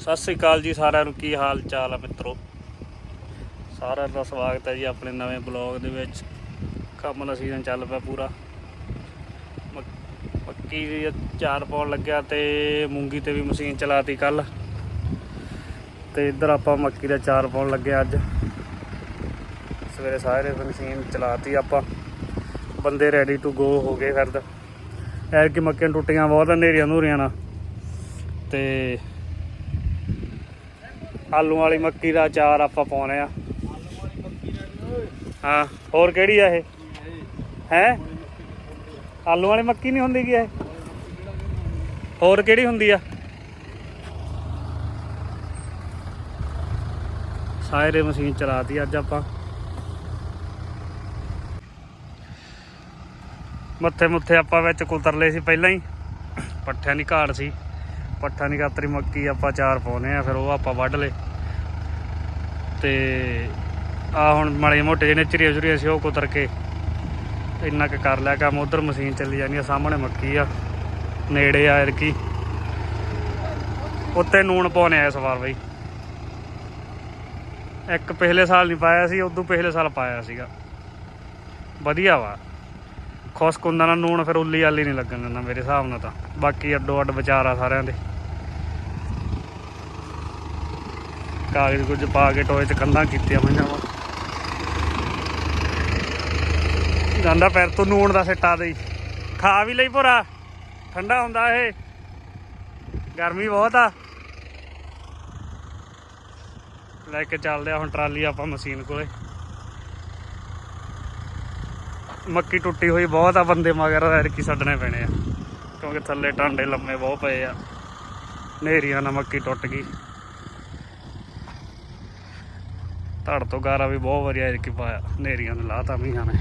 ਸਤਿ ਸ੍ਰੀ ਅਕਾਲ ਜੀ ਸਾਰਿਆਂ ਨੂੰ, ਕੀ ਹਾਲ ਚਾਲ ਆ ਮਿੱਤਰੋ? ਸਾਰਿਆਂ ਦਾ ਸਵਾਗਤ ਹੈ ਜੀ ਆਪਣੇ ਨਵੇਂ ਬਲੌਗ ਦੇ ਵਿੱਚ। ਕੰਮ ਦਾ ਸੀਜ਼ਨ ਚੱਲ ਪਿਆ ਪੂਰਾ। ਮੱਕ- ਮੱਕੀ ਦੀ ਚਾਰ ਪਾਉਣ ਲੱਗਿਆ ਤੇ ਮੂੰਗੀ ਤੇ ਵੀ ਮਸ਼ੀਨ ਚਲਾਤੀ ਕੱਲ। ਤੇ ਇੱਧਰ ਆਪਾਂ ਮੱਕੀ ਦਾ ਚਾਰ ਪਾਉਣ ਲੱਗੇ ਅੱਜ। ਸਵੇਰੇ ਸਾਰੇ ਮਸ਼ੀਨ ਚਲਾਤੀ ਆਪਾਂ। ਬੰਦੇ ਰੈਡੀ ਟੂ ਗੋ ਹੋ ਗਏ ਫਿਰ ਐਰ ਕਿ ਮੱਕੀਆਂ ਟੁੱਟੀਆਂ ਬਹੁਤ ਹਨੇਰੀਆਂ ਨੂਰੀਆਂ ਨਾਲ। ਤੇ ਆਲੂ ਵਾਲੀ ਮੱਕੀ ਦਾ ਅਚਾਰ ਆਪਾਂ ਪਾਉਣੇ ਆ। ਹਾਂ, ਹੋਰ ਕਿਹੜੀ ਆ ਇਹ? ਹੈ? ਆਲੂ ਵਾਲੀ ਮੱਕੀ ਨਹੀਂ ਹੁੰਦੀ ਕੀ ਇਹ? ਹੋਰ ਕਿਹੜੀ ਹੁੰਦੀ ਆ? ਸਾਰੇ ਮਸ਼ੀਨ ਚਲਾਤੀ ਅੱਜ ਆਪਾਂ। ਮੱਥੇ ਮੁੱਥੇ ਆਪਾਂ ਵਿੱਚ ਕੁਤਰ ਲਏ ਸੀ ਪਹਿਲਾਂ ਹੀ। ਪੱਠਿਆਂ ਦੀ ਘਾੜ ਸੀ। ਪੱਠਾ ਨਹੀਂ ਕਾਤਰੀ ਮੱਕੀ, ਆਪਾਂ ਚਾਰ ਪਾਉਨੇ ਆ ਫਿਰ ਉਹ ਆਪਾਂ ਵੱਢ ਲੇ ਤੇ ਆ ਹੁਣ ਮਾੜੇ ਮੋਟੇ ਜਿਹੇ ਚਰੀਆਂ ਚੁਰੀਆਂ ਸੀ, ਉਹ ਕੁਤਰ ਕੇ ਇੰਨਾ ਕੁ ਕਰ ਲਿਆ ਕੰਮ। ਉਧਰ ਮਸ਼ੀਨ ਚੱਲੀ ਜਾਂਦੀ ਆ, ਸਾਹਮਣੇ ਮੱਕੀ ਆ, ਨੇੜੇ ਆ ਕੀ ਉੱਤੇ ਨੂਣ ਪਾਉਣੇ ਆ ਇਸ ਵਾਰ ਬਈ। ਇੱਕ ਪਿਛਲੇ ਸਾਲ ਨਹੀਂ ਪਾਇਆ ਸੀ, ਉਦੋਂ ਪਿਛਲੇ ਸਾਲ ਪਾਇਆ ਸੀਗਾ। ਵਧੀਆ ਵਾ। ਖੁਸ਼ਕ ਹੁੰਦਾ ਨਾ, ਨੂਣ ਫਿਰ ਉੱਲੀ ਆਲੀ ਨਹੀਂ ਲੱਗਣ ਦਿੰਦਾ ਮੇਰੇ ਹਿਸਾਬ ਨਾਲ ਤਾਂ। ਬਾਕੀ ਅੱਡੋ ਅੱਡ ਵਿਚਾਰ ਆ ਸਾਰਿਆਂ ਦੇ। ਕਾਗਜ਼ ਕੁਝ ਪਾ ਕੇ ਟੋਏ ਚ ਕੰਧਾਂ ਕੀਤੀਆਂ ਹੋਈਆਂ ਵਾ। ਜਾਂਦਾ ਪੈਰ ਤੋਂ ਨੂਣ ਦਾ ਸਿੱਟਾ ਦੇਈ। ਖਾ ਵੀ ਲਈ ਭੋਰਾ। ਠੰਡਾ ਹੁੰਦਾ ਇਹ। ਗਰਮੀ ਬਹੁਤ ਆ। ਲੈ ਕੇ ਚੱਲਦੇ ਆ ਹੁਣ ਟਰਾਲੀ ਆਪਾਂ ਮਸ਼ੀਨ ਕੋਲੇ। ਮੱਕੀ ਟੁੱਟੀ ਹੋਈ ਬਹੁਤ ਆ, ਬੰਦੇ ਮਗਰ ਐਰਕੀ ਛੱਡਣੇ ਪੈਣੇ ਆ। ਕਿਉਂਕਿ ਥੱਲੇ ਟਾਂਡੇ ਲੰਮੇ ਬਹੁਤ ਪਏ ਆ। ਨੇਰੀਆਂ ਨਾਲ ਮੱਕੀ ਟੁੱਟ ਗਈ। ਧੜ ਤੋਂ ਗਾਰਾ ਵੀ ਬਹੁਤ ਵਧੀਆ ਐਰਕੀ ਪਾਇਆ ਨੇਰੀਆਂ ਨੇ ਲਾਤਾ ਮੀਂਹਾਂ ਨੇ।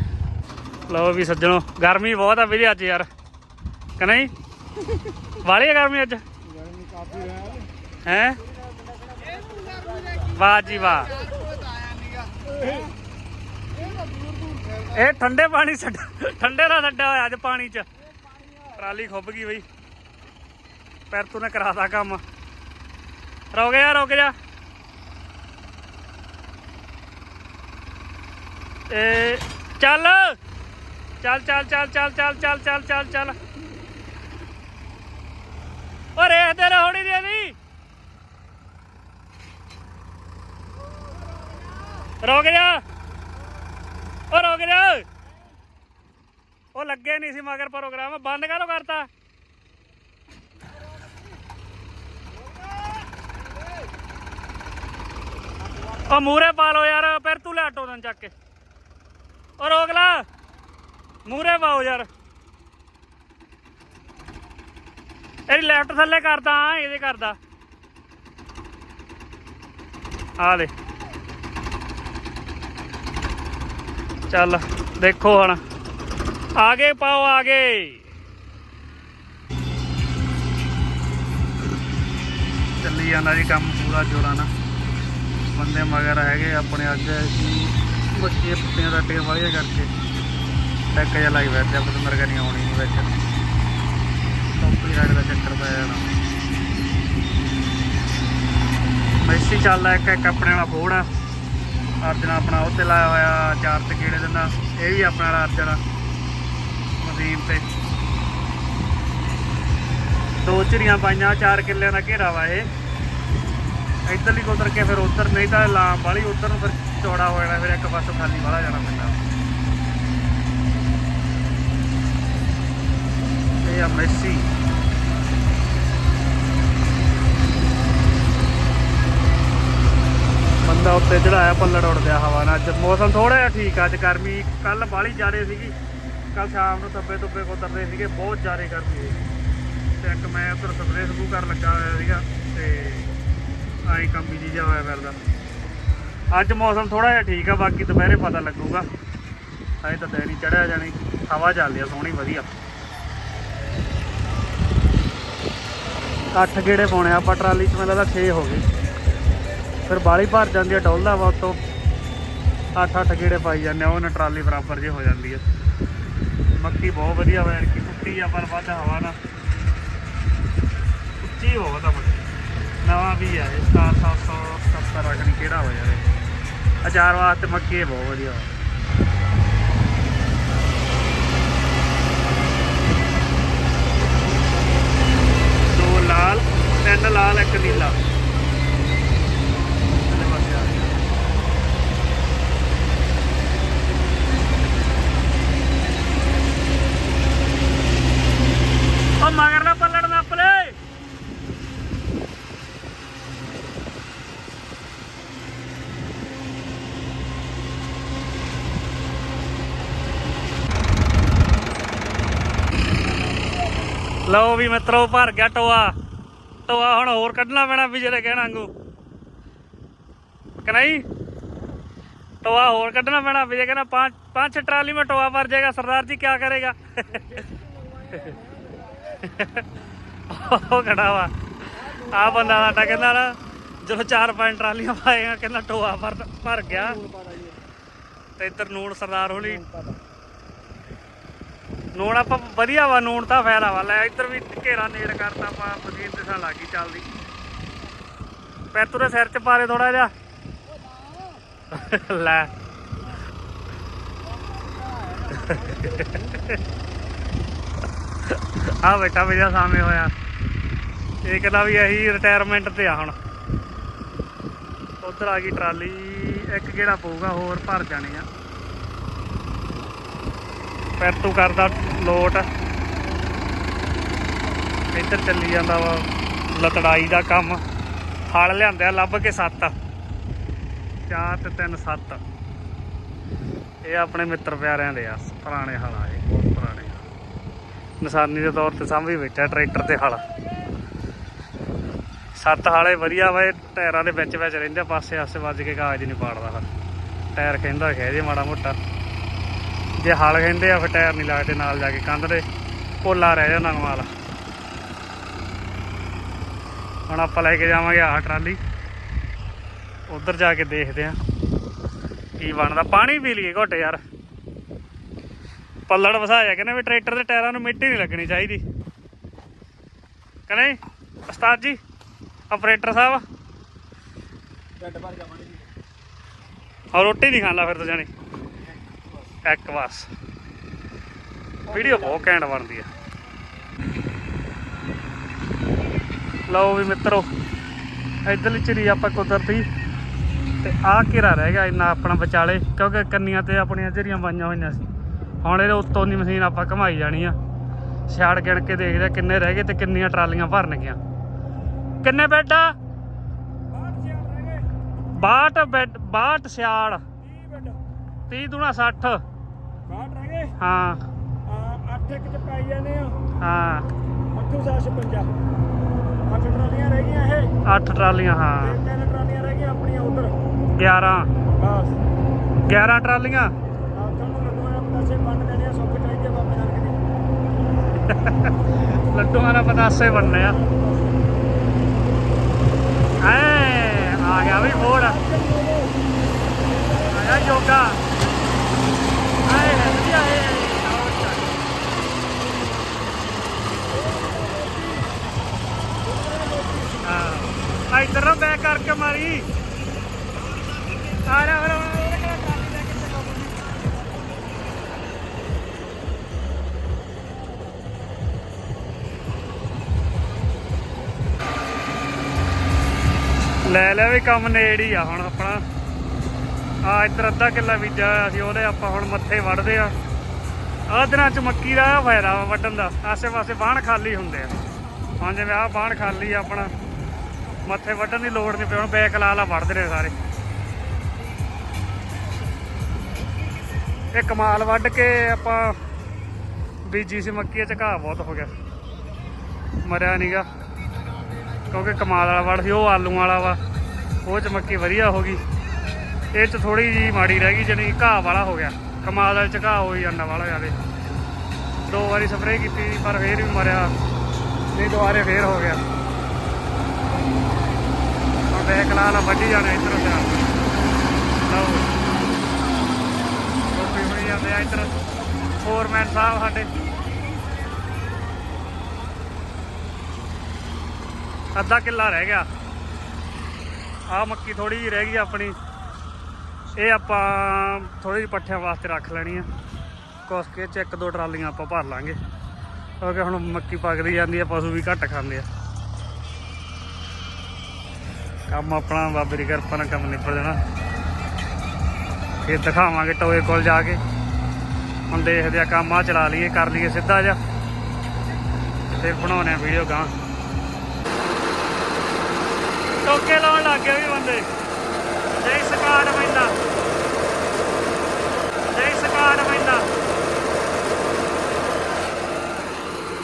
ਲਓ ਵੀ ਸੱਜਣੋ, ਗਰਮੀ ਬਹੁਤ ਆ ਵੀਰੇ ਅੱਜ ਯਾਰ। ਕਿ ਨਹੀਂ? ਵਾਲੀ ਆ ਗਰਮੀ ਅੱਜ? ਹੈ? ਵਾਹ ਜੀ ਵਾਹ। ਇਹ ਠੰਡੇ ਪਾਣੀ ਛੱਡ, ਠੰਡੇ ਦਾ ਛੱਡਿਆ ਹੋਇਆ ਅੱਜ ਪਾਣੀ 'ਚ। ਟਰਾਲੀ ਖੁੱਬ ਗਈ ਬਈ। ਪੈਰ ਤੂੰ ਨੇ ਕਰਾਤਾ ਕੰਮ। ਰੁਕ ਜਾ ਰੁਕ ਜਾ। ਏ ਚੱਲ। ਚੱਲ ਚੱਲ ਚੱਲ ਚੱਲ ਚੱਲ ਚੱਲ ਚੱਲ ਚੱਲ ਚੱਲ। ਓ ਰੇਖ ਤੇ ਹੋਣੀ ਦੀ ਵੀ। ਰੁਕ ਜਾ। ਓ ਰੁਕ ਜਾ। ਉਹ ਲੱਗੇ ਨਹੀਂ ਸੀ ਮਗਰ ਪ੍ਰੋਗਰਾਮ, ਬੰਦ ਕਾਹਨੂੰ ਕਰਤਾ? ਉਹ ਮੂਰੇ ਪਾ ਲਓ ਯਾਰ, ਫਿਰ ਤੂੰ ਲੈ ਆਟੋ ਤੋਂ ਚੱਕ ਕੇ। ਉਹ ਰੋਕ ਲਾ। ਮੂਰੇ ਪਾਓ ਯਾਰ। ਇਹਦੀ ਲੈਫਟ ਥੱਲੇ ਕਰਦਾ ਹਾਂ ਇਹਦੇ ਕਰਦਾ। ਆ ਲੈ ਚੱਲ, ਦੇਖੋ ਹੁਣ। ਆਗੇ ਪਾਓ, ਆਗੇ। ਚੱਲੀ ਜਾਂਦਾ ਜੀ ਕੰਮ ਪੂਰਾ ਜੋਰਾਂ ਨਾਲ। ਬੰਦੇ ਮਗਰ ਹੈਗੇ ਆਪਣੇ ਅੱਜ। ਅਸੀਂ ਬੱਚੇ ਪੁੱਤੀਆਂ ਦਾ ਟੇਕ ਵਾਲੀਆਂ ਕਰਕੇ ਟੈਕ ਜਿਹਾ ਲਾਈ ਬੈਠੇ ਆ ਪਤੰਦਰ ਕਰਨੀ ਆਉਣੀ ਨਹੀਂ ਵਿੱਚ। ਕਾਪੀ ਦਾ ਚੱਕਰ ਪੈ ਜਾਣਾ। ਮੈਸੀ ਚੱਲਦਾ ਇੱਕ ਇੱਕ ਆਪਣੇ ਵਾਲਾ ਫੋੜ ਆ। ਅਰਜਨ ਆਪਣਾ ਉਹ ਤੇ ਲਾਇਆ ਹੋਇਆ ਚਾਰ ਤੇ ਕੀੜੇ ਦਿੰਦਾ ਇਹ ਵੀ ਆਪਣਾ ਵਾਲਾ ਅਰਜਨ। ਮਦੀਮ ਤੇ। ਦੋ ਚਿੜੀਆਂ ਪਾਈਆਂ, ਚਾਰ ਕਿੱਲਿਆਂ ਦਾ ਘੇਰਾ ਵਾ ਇਹ। ਇੱਧਰਲੀ ਕੋ ਉਤਰ ਕੇ ਫਿਰ ਉਧਰ, ਨਹੀਂ ਤਾਂ ਲਾਮ ਵਾਲੀ ਉਧਰ ਨੂੰ ਫਿਰ ਚੌੜਾ ਹੋ ਜਾਣਾ, ਫਿਰ ਇੱਕ ਪਾਸੇ ਖਾਲੀ ਵਾਲਾ ਜਾਣਾ ਪੈਂਦਾ। ਇਹ ਆ ਮੈਸੀ। ਬੰਦਾ ਉੱਤੇ ਚੜਾਇਆ, ਪੱਲੜ ਉੜਦਿਆ ਹਵਾ ਨਾਲ। ਅੱਜ ਮੌਸਮ ਥੋੜਾ ਜਿਹਾ ਠੀਕ ਅੱਜ ਗਰਮੀ ਕੱਲ ਬਾਹਲੀ ਜ਼ਿਆਦੇ ਸੀਗੀ। ਕੱਲ ਸ਼ਾਮ ਨੂੰ ਤੱਬੇ ਤੁੱਬੇ ਕੁਤਰਦੇ ਸੀਗੇ, ਬਹੁਤ ਜ਼ਿਆਦੇ ਗਰਮੀ ਸੀ। ਤੇ ਇੱਕ ਮੈਂ ਉੱਧਰ ਸਪਰੇਅ ਸਪਰੂ ਕਰ ਲੱਗਾ ਹੋਇਆ ਸੀਗਾ, ਤੇ ਆਈ ਕੰਮ ਬਿਜ਼ੀ ਜਿਹਾ ਹੋਇਆ ਫਿਰਦਾ। ਅੱਜ ਮੌਸਮ ਥੋੜਾ ਜਿਹਾ ਠੀਕ ਆ, ਬਾਕੀ ਦੁਪਹਿਰੇ ਪਤਾ ਲੱਗੂਗਾ। ਅਜੇ ਤਾਂ ਦੇਣੀ ਚੜਿਆ ਜਾਣੀ, ਹਵਾ ਚੱਲਦੀ ਆ, ਸੋਹਣੀ ਵਧੀਆ। ਅੱਠ ਗੇੜੇ ਪਾਉਣੇ ਆ ਆਪਾਂ, ਟਰਾਲੀ 'ਚ ਮੈਨੂੰ ਲੱਗਦਾ 6 ਹੋ ਗਏ। ਫਿਰ ਬਾਲੀ ਭਰ ਜਾਂਦੀ ਆ, ਡੋਲਦਾ ਵਾ ਉਤੋਂ। ਅੱਠ ਅੱਠ ਗੇੜੇ ਪਾਈ ਜਾਂਦੇ ਆ ਉਹਨਾਂ ਟਰਾਲੀ ਬਰਾਬਰ ਜੇ ਹੋ ਜਾਂਦੀ ਆ। ਮੱਕੀ ਬਹੁਤ ਵਧੀਆ ਹੋਇਆ ਕਿ ਟੁੱਟੀ ਆ, ਪਰ ਵੱਧ ਹਵਾ ਨਾ। ਉੱਚੀ ਬਹੁਤ ਆ ਮੱਕੀ। ਨਵਾਂ ਵੀ ਆ, ਇਹ 7770 ਰਕਮ ਕਿਹੜਾ ਹੋ ਜਾਵੇ ਅਚਾਰ ਵਾਸਤੇ ਮੱਕੀ ਬਹੁਤ ਵਧੀਆ। ਦੋ ਲਾਲ ਤਿੰਨ ਲਾਲ ਇੱਕ ਨੀਲਾ ਇਹਦੇ ਪਾਸੇ ਆ ਗਿਆ। ਉਹ ਮਗਰਲਾ ਪੱਲੜ ਨੱਪ ਲੈ ਲਓ ਵੀ ਮਿੱਤਰੋ, ਭਰ ਗਿਆ ਟੋਆ। ਟੋਆ ਹੁਣ ਹੋਰ ਕੱਢਣਾ ਪੈਣਾ ਵੀ ਜਿਹੜੇ ਕਹਿਣਾ ਵਾਂਗੂ। ਕਿ ਨਹੀਂ? ਟੋਆ ਹੋਰ ਕੱਢਣਾ ਪੈਣਾ ਵੀ ਜੇ ਕਹਿੰਦਾ ਪੰਜ ਪੰਜ ਟਰਾਲੀ में ਟੋਆ ਭਰ ਜਾਏਗਾ, ਸਰਦਾਰ ਜੀ ਕੀ ਕਰੇਗਾ? ਉਹ ਖੜਾ ਵਾ। ਆ ਬੰਦਾ ਸਾਡਾ ਕਹਿੰਦਾ ਨਾ, ਜਦੋਂ ਚਾਰ ਪੰਜ ਟਰਾਲੀਆਂ ਪਾਏਗਾ, ਕਹਿੰਦਾ ਟੋਆ ਭਰ ਭਰ ਗਿਆ। ਤੇ ਇੱਧਰ ਨੂਣ ਸਰਦਾਰ ਹੋਣੀ। ਨੂਣ ਆਪਾਂ ਵਧੀਆ ਵਾ, ਨੂਣ ਤਾਂ ਫਾਇਦਾ ਵਾ। ਲੈ ਇੱਧਰ ਵੀ ਘੇਰਾ ਨੇੜ ਕਰਤਾ ਆਪਾਂ, ਮਸ਼ੀਨ ਤੇ ਲੱਗੀ ਚੱਲਦੀ। ਪੈਤੂ ਦੇ ਸਿਰ 'ਚ ਪਾ ਦੇ ਥੋੜਾ ਜਿਹਾ। ਲੈ। ਆ ਬੇਟਾ ਮੇਰਾ ਸਾਹਮਣੇ ਹੋਇਆ। ਇਹ ਕਹਿੰਦਾ ਵੀ ਅਸੀਂ ਰਿਟਾਇਰਮੈਂਟ ਤੇ ਆ ਹੁਣ। ਉਧਰ ਆ ਗਈ ਟਰਾਲੀ। ਇੱਕ ਕਿਹੜਾ ਪਊਗਾ, ਹੋਰ ਭਰ ਜਾਣੇ ਆ। ਪੈਤੂ ਕਰਦਾ ਲੋਟ। ਇੱਧਰ ਚੱਲੀ ਜਾਂਦਾ ਵਾ ਲਤੜਾਈ ਦਾ ਕੰਮ। ਹਲ ਲਿਆਂਦੇ ਆ ਲੱਭ ਕੇ ਸੱਤ। ਚਾਰ ਤੇ ਤਿੰਨ ਸੱਤ। ਇਹ ਆਪਣੇ ਮਿੱਤਰ ਪਿਆਰਿਆਂ ਦੇ ਆ, ਪੁਰਾਣੇ ਹਲ ਆ ਇਹ, ਬਹੁਤ ਪੁਰਾਣੇ ਆ। ਨਿਸ਼ਾਨੀ ਦੇ ਤੌਰ ਤੇ ਸਾਂਭੀ ਬੈਠਾ ਟਰੈਕਟਰ ਤੇ ਹਲ। ਸੱਤ ਹਾਲੇ ਵਧੀਆ ਵਾ, ਇਹ ਟਾਇਰਾਂ ਦੇ ਵਿੱਚ ਵਿੱਚ ਰਹਿੰਦੇ ਪਾਸੇ ਆਸੇ ਵੱਜ ਕੇ ਕਾਗਜ਼ ਨਹੀਂ ਪਾੜਦਾ ਹਲ। ਟਾਇਰ ਕਹਿੰਦਾ ਖਹਿ ਜੇ ਮਾੜਾ ਮੋਟਾ। ਜੇ ਹਲ ਕਹਿੰਦੇ ਆ ਫਿਰ ਟਾਇਰ ਨਹੀਂ ਲੱਗਦੇ ਨਾਲ ਜਾ ਕੇ ਕੰਧ ਦੇ ਪੋਲਾ ਰਹਿ ਜਾਂਦਾ ਮਾਲ ਹੁਣ ਆਪਾਂ ਲੈ ਕੇ ਜਾਵਾਂਗੇ ਆਹ ਟਰਾਲੀ। ਉਧਰ ਜਾ ਕੇ ਦੇਖਦੇ ਆ ਕੀ ਬਣਦਾ। ਪਾਣੀ ਪੀ ਲਈਏ ਘੁੱਟ ਯਾਰ। ਪੱਲੜ ਵਸਾਇਆ ਕਹਿੰਦੇ ਵੀ ਟਰੈਕਟਰ ਦੇ ਟਾਇਰਾਂ ਨੂੰ ਮਿੱਟੀ ਨਹੀਂ ਲੱਗਣੀ ਚਾਹੀਦੀ। ਕਹਿੰਦੇ ਉਸਤਾਦ ਜੀ ਆਪਰੇਟਰ ਸਾਹਿਬ। ਢੱਡ ਭਰ ਜਾ। ਪਾਣੀ ਹੋਰ ਰੋਟੀ ਨਹੀਂ ਖਾਂਦਾ ਫਿਰ ਤਾਂ ਜਾਣੀ। ਇੱਕ ਬਸ ਵੀਡੀਓ ਬਹੁਤ ਘੈਂਟ ਬਣਦੀ ਆ। ਲਓ ਵੀ ਮਿੱਤਰੋ ਇਧਰਲੀ ਚਰੀ ਆਪਾਂ ਕੁਦਰਤੀ ਤੇ ਆਹ ਘੇਰਾ ਰਹਿ ਗਿਆ ਇੰਨਾ ਆਪਣਾ ਵਿਚਾਲੇ ਕਿਉਂਕਿ ਕੰਨੀਆਂ ਤੇ ਆਪਣੀਆਂ ਜਿਹੜੀਆਂ ਬਾਈਆਂ ਹੋਈਆਂ ਸੀ। ਹੁਣ ਇਹਦੇ ਉੱਤੋਂ ਦੀ ਮਸ਼ੀਨ ਆਪਾਂ ਘਮਾਈ ਜਾਣੀ ਆ। ਛਾੜ ਗਿਣ ਕੇ ਦੇਖਦੇ ਆ ਕਿੰਨੇ ਰਹਿ ਗਏ ਤੇ ਕਿੰਨੀਆਂ ਟਰਾਲੀਆਂ ਭਰਨਗੀਆਂ ਕਿੰਨੇ ਬੈੱਡ ਆ? ਬਾਹਰ ਸਿਆੜ ਰਹਿ ਗਏ। 62 ਬੈੱਡ 62 ਸਿਆੜ। 30 ਬੈੱਡ। 30 ਦੂਣਾ 60 ਬਾਹਰ ਰਹਿ ਗਏ। ਹਾਂ। ਆ 8 ਇੱਕ ਚ ਪਾਈ ਜਾਂਦੇ ਆ। ਹਾਂ। ਅੱਠੂ ਸਾ 56 ਅੱਠ ਟਰਾਲੀਆਂ ਰਹਿ ਗਈਆਂ ਇਹ। 8 ਟਰਾਲੀਆਂ ਹਾਂ। ਤੇ ਤਿੰਨ ਟਰਾਲੀਆਂ ਰਹਿ ਗਈਆਂ ਆਪਣੀਆਂ ਉਧਰ। 11 ਬਸ। 11 ਟਰਾਲੀਆਂ? ਆ ਤੁਹਾਨੂੰ ਲੱਗੂਗਾ ਪਤਾਸੇ ਬੰਨ ਦੇਣੇ ਆ ਸੁੱਕ ਚਾਹੀਦੇ ਬਾਬੇ ਨਾਨਕ ਦੀ। ਲੱਡੂਆਂ ਪਤਾਸੇ ਬਣਨੇ ਆ। ਐ ਆ ਗਿਆ ਵੀ ਫੋੜ। ਆ ਗਿਆ ਜੋਗਾ। ਹਾਂ ਇੱਧਰ ਨੂੰ ਬੈਕ ਕਰਕੇ ਮਾਰੀ ਆ ਰਿਹਾ ਫਿਰ ਲੈ ਕੇ ਲੈ ਵੀ ਕੰਮ ਨੇੜ ਹੀ ਆ ਹੁਣ ਆਪਣਾ ਆ ਇੱਧਰ ਅੱਧਾ ਕਿੱਲਾ ਬੀਜਿਆ ਹੋਇਆ ਸੀ ਉਹਦੇ ਆਪਾਂ ਹੁਣ ਮੱਥੇ ਵੱਢਦੇ ਆ ਆਹ ਦਿਨਾਂ ਚ ਮੱਕੀ ਦਾ ਆਹ ਫਾਇਦਾ ਵਾ ਵੱਢਣ ਦਾ ਆਸੇ ਪਾਸੇ ਬਾਣ ਖਾਲੀ ਹੁੰਦੇ ਆ ਹੁਣ ਜਿਵੇਂ ਆਹ ਬਾਣ ਖਾਲੀ ਆ ਆਪਣਾ ਮੱਥੇ ਵੱਢਣ ਦੀ ਲੋੜ ਨਹੀਂ ਪਈ, ਹੁਣ ਬੈਕ ਲਾ ਲਾ ਵੱਢਦੇ ਨੇ ਸਾਰੇ। ਇਹ ਕਮਾਲ ਵੱਢ ਕੇ ਆਪਾਂ ਬੀਜੀ ਸੀ ਮੱਕੀ ਚ ਘਾਹ ਬਹੁਤ ਹੋ ਗਿਆ। ਮਰਿਆ ਨੀਗਾ ਕਿਉਂਕਿ ਕਮਾਲ ਵਾਲਾ ਵੜ ਸੀ, ਉਹ ਆਲੂ ਵਾਲਾ ਵਾ, ਉਹ ਚ ਮੱਕੀ ਵਧੀਆ ਹੋ ਗਈ। ਇਹ ਚ ਥੋੜੀ ਜੀ ਮਾੜੀ ਰਹਿ ਗਈ, ਜਣੀ ਘਾਹ ਵਾਲਾ ਹੋ ਗਿਆ। ਕਮਾਲ ਵਾਲੇ ਚ ਘਾਹ ਹੋਈ ਜਾਂਦਾ, ਵਾਲਾ ਜਾਵੇ। ਦੋ ਵਾਰੀ ਸਪਰੇਅ ਕੀਤੀ, ਪਰ ਫੇਰ ਵੀ ਮਰਿਆ, ਨਹੀਂ ਦੁਬਾਰੇ ਫੇਰ ਹੋ ਗਿਆ। ਬੈਕ ਲਾ ਲਾ ਵੱਢੀ ਜਾਣਾ ਇੱਧਰ ਉੱਧਰ ਲਓ। ਟੋਪੀ ਬਣੀ ਜਾਂਦੇ ਆ ਇੱਧਰ। ਫੋਰਮੈਨ ਸਾਹਿਬ ਸਾਡੇ। ਅੱਧਾ ਕਿੱਲਾ ਰਹਿ ਗਿਆ। ਆ ਮੱਕੀ ਥੋੜੀ ਜਿਹੀ ਰਹਿ ਗਈ ਆਪਣੀ। ਇਹ ਆਪਾਂ ਥੋੜੀ ਜਿਹੀ ਪੱਠਿਆਂ ਵਾਸਤੇ ਰੱਖ ਲੈਣੀ ਆ। ਕੁਸ ਕੇ ਚ ਇੱਕ ਦੋ ਟਰਾਲੀਆਂ ਆਪਾਂ ਭਰ ਲਾਂਗੇ। ਕਿਉਂਕਿ ਹੁਣ ਮੱਕੀ ਪੱਕਦੀ ਜਾਂਦੀ ਆ, ਪਸ਼ੂ ਵੀ ਘੱਟ ਖਾਂਦੇ ਆ। ਕੰਮ ਆਪਣਾ, ਬਾਬੇ ਦੀ ਕਿਰਪਾ ਨਾਲ ਕੰਮ ਨਿਬੜ ਜਾਣਾ। ਫਿਰ ਦਿਖਾਵਾਂਗੇ ਟੋਏ ਕੋਲ ਜਾ ਕੇ। ਹੁਣ ਦੇਖਦੇ ਆ ਕੰਮ ਆ, ਚਲਾ ਲਈਏ, ਕਰ ਲਈਏ ਸਿੱਧਾ ਜਿਹਾ। ਫਿਰ ਬਣਾਉਣੇ ਆ ਵੀਡੀਓ ਗਾਂ ਟੋਕੇ ਲਾਉਣ ਲੱਗ ਗਏ ਵੀ ਬੰਦੇ। ਜੈ ਸਕਾਟ ਪੈਂਦਾ ਜੈ ਸਕਾਟ ਪੈਂਦਾ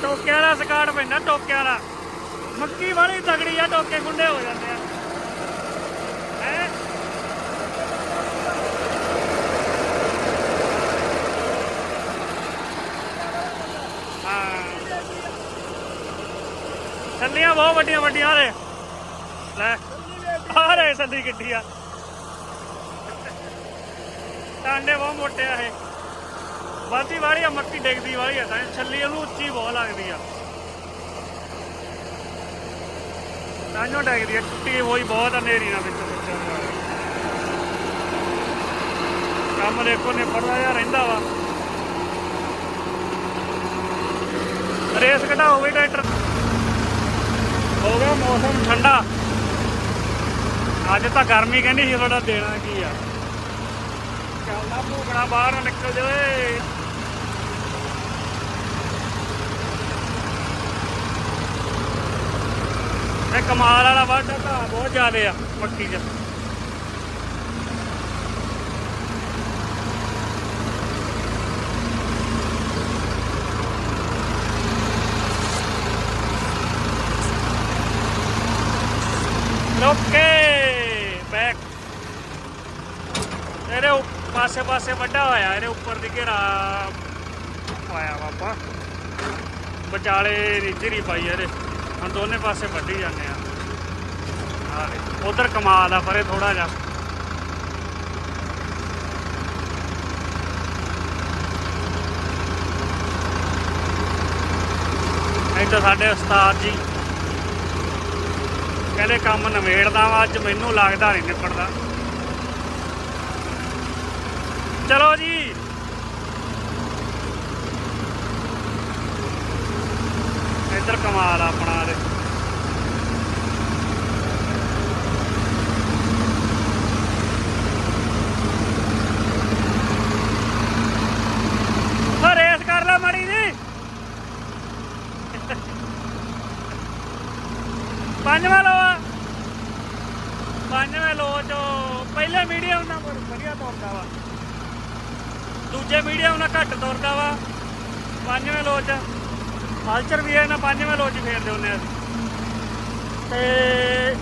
ਟੋਕਿਆਂ ਦਾ ਸਕਾਟ ਪੈਂਦਾ, ਟੋਕਿਆਂ ਦਾ। ਮੱਕੀ ਵਾਲੀ ਤਗੜੀ ਆ, ਟੋਕੇ ਗੁੰਡੇ ਹੋ ਜਾਂਦੇ ਆ ਹੈ ਹਾਂ ਛੱਲੀਆਂ ਬਹੁਤ ਵੱਡੀਆਂ ਵੱਡੀਆਂ ਨੇ ਲੈ ਆ ਰਹੇ ਸੱਲੀ ਗੱਡੀ ਆ। ਟਾਂਡੇ ਬਹੁਤ ਮੋਟੇ ਆ ਇਹ। ਬਾਦੀ ਵਾਲੀ ਆ, ਮੱਕੀ ਡਿੱਗਦੀ ਵਾਲੀ ਆ, ਤਾਂ ਛੱਲੀ ਉਹਨੂੰ ਉੱਚੀ ਬਹੁਤ ਲੱਗਦੀ ਆ। ਤਾਂਯੋ ਡਿੱਗਦੀ ਆ, ਟੁੱਟੀ ਹੋਈ ਬਹੁਤ ਹਨੇਰੀ ਨਾਲ ਵਿੱਚ ਵਿੱਚ ਕੰਮ ਦੇਖੋ ਨੇ ਨਿਬੜਦਾ ਜਿਹਾ ਰਹਿੰਦਾ ਵਾ। ਰੇਸ ਕਢਾਓ ਵੀ ਟਰੈਕਟਰ। ਹੋ ਗਿਆ ਮੌਸਮ ਠੰਡਾ। ਅੱਜ ਤਾਂ ਗਰਮੀ ਕਹਿੰਦੀ ਸੀ, ਤੁਹਾਡਾ ਦੇਣਾ ਕੀ ਆ? ਚੱਲਦਾ ਭੂਕਣਾ ਬਾਹਰ ਨਿਕਲ ਜਾਵੇ। ਇਹ ਕਮਾਲ ਵਾਲਾ ਵਾਢਾ ਘਾਹ ਬਹੁਤ ਜ਼ਿਆਦਾ ਆ, ਮੱਕੀ 'ਚ ਓਕੇ ਬੈਕ ਇਹਦੇ ਪਾਸੇ ਪਾਸੇ ਵੱਡਾ ਹੋਇਆ ਇਹਦੇ ਉੱਪਰ ਦੀ ਘੇਰਾ ਪਾਇਆ ਬਾਬਾ। ਵਿਚਾਲੇ ਰੀਜਰੀ ਪਾਈ ਇਹਦੇ। ਹੁਣ ਦੋਨੇ ਪਾਸੇ ਵੱਢੀ ਜਾਂਦੇ ਆ। ਆਲੇ ਉਧਰ ਕਮਾਲ ਆ, ਪਰੇ ਥੋੜਾ ਜਿਹਾ। ਇੱਥੇ ਸਾਡੇ ਉਸਤਾਦ ਜੀ। ਕਹਿੰਦੇ ਕੰਮ ਨਵੇੜਦਾ ਵਾ, ਅੱਜ ਮੈਨੂੰ ਲੱਗਦਾ ਨਹੀਂ ਨਿਪੜਦਾ ਚਲੋ ਜੀ। ਇੱਧਰ ਕਮਾਲ ਆ ਆਪਣਾ ਦੇ ਓ ਰੇਸ ਕਰ ਲੈ ਮੜੀ ਜੀ ਪੰਜਵਾਂ ਲੋ ਆ ਪੰਜਵੇਂ ਲੋ ਚੋਂ ਪਹਿਲੇ ਮੀਡੀਅਮ ਨਾਲ ਬਹੁਤ ਵਧੀਆ ਤੁਰਦਾ ਵਾ ਦੂਜੇ ਮੀਡੀਅਮ ਨਾਲ ਘੱਟ ਤੁਰਦਾ ਵਾ ਪੰਜਵੇਂ ਲੋ ਹਲਚਰ ਵੀ ਹੈ ਨਾ ਪੰਜਵੇਂ ਲੋ ਫੇਰਦੇ ਹੁੰਦੇ ਆ। ਤੇ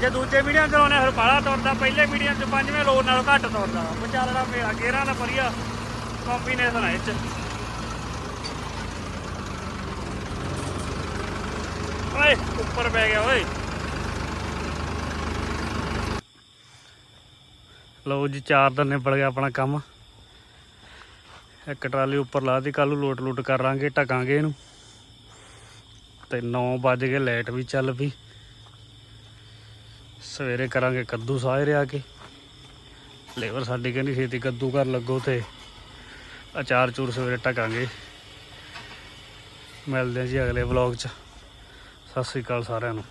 ਜੇ ਦੂਜੇ ਮੀਡੀਅਮ ਚਲਾਉਣੇ ਫਿਰ ਬਾਹਲਾ ਤੁਰਦਾ। ਪਹਿਲੇ ਮੀਡੀਅਮ ਚ ਪੰਜਵੇਂ ਲੋ ਨਾਲੋਂ ਘੱਟ ਤੁਰਦਾ। ਵਿਚਾਰਾ ਮੇਰਾ, ਗੇਰਾਂ ਦਾ ਵਧੀਆ ਕੰਬੀਨੇਸ਼ਨ ਹੈ ਇਹ ਚ। ਓਏ, ਉੱਪਰ ਪੈ ਗਿਆ, ਓਏ। ਲਓ ਜੀ, ਚਾਰ ਦਿਨ ਨਿਬੜ ਗਿਆ ਆਪਣਾ ਕੰਮ। ਇੱਕ ਟਰਾਲੀ ਉੱਪਰ ਲਾ ਦੀ ਕੱਲ ਨੂੰ ਲੋਟ ਲੋਟ ਕਰਾਂਗੇ, ਢਕਾਂਗੇ ਇਹਨੂੰ। ਤੇ 9 ਵਜ ਗਏ, ਲਾਈਟ ਵੀ ਚੱਲ ਪਈ। ਸਵੇਰੇ ਕਰਾਂਗੇ ਕੱਦੂ ਸਾਰੇ ਆ ਕੇ। ਲੇਬਰ ਸਾਡੀ ਕਹਿੰਦੀ ਛੇਤੀ ਕੱਦੂ ਕਰ ਲੱਗੋ ਤੇ ਅਚਾਰ ਚੂਰ ਸਵੇਰੇ ਢਕਾਂਗੇ। ਮਿਲਦੇ ਹਾਂ ਜੀ ਅਗਲੇ ਵਲੌਗ 'ਚ। ਸਤਿ ਸ੍ਰੀ ਅਕਾਲ ਸਾਰਿਆਂ ਨੂੰ।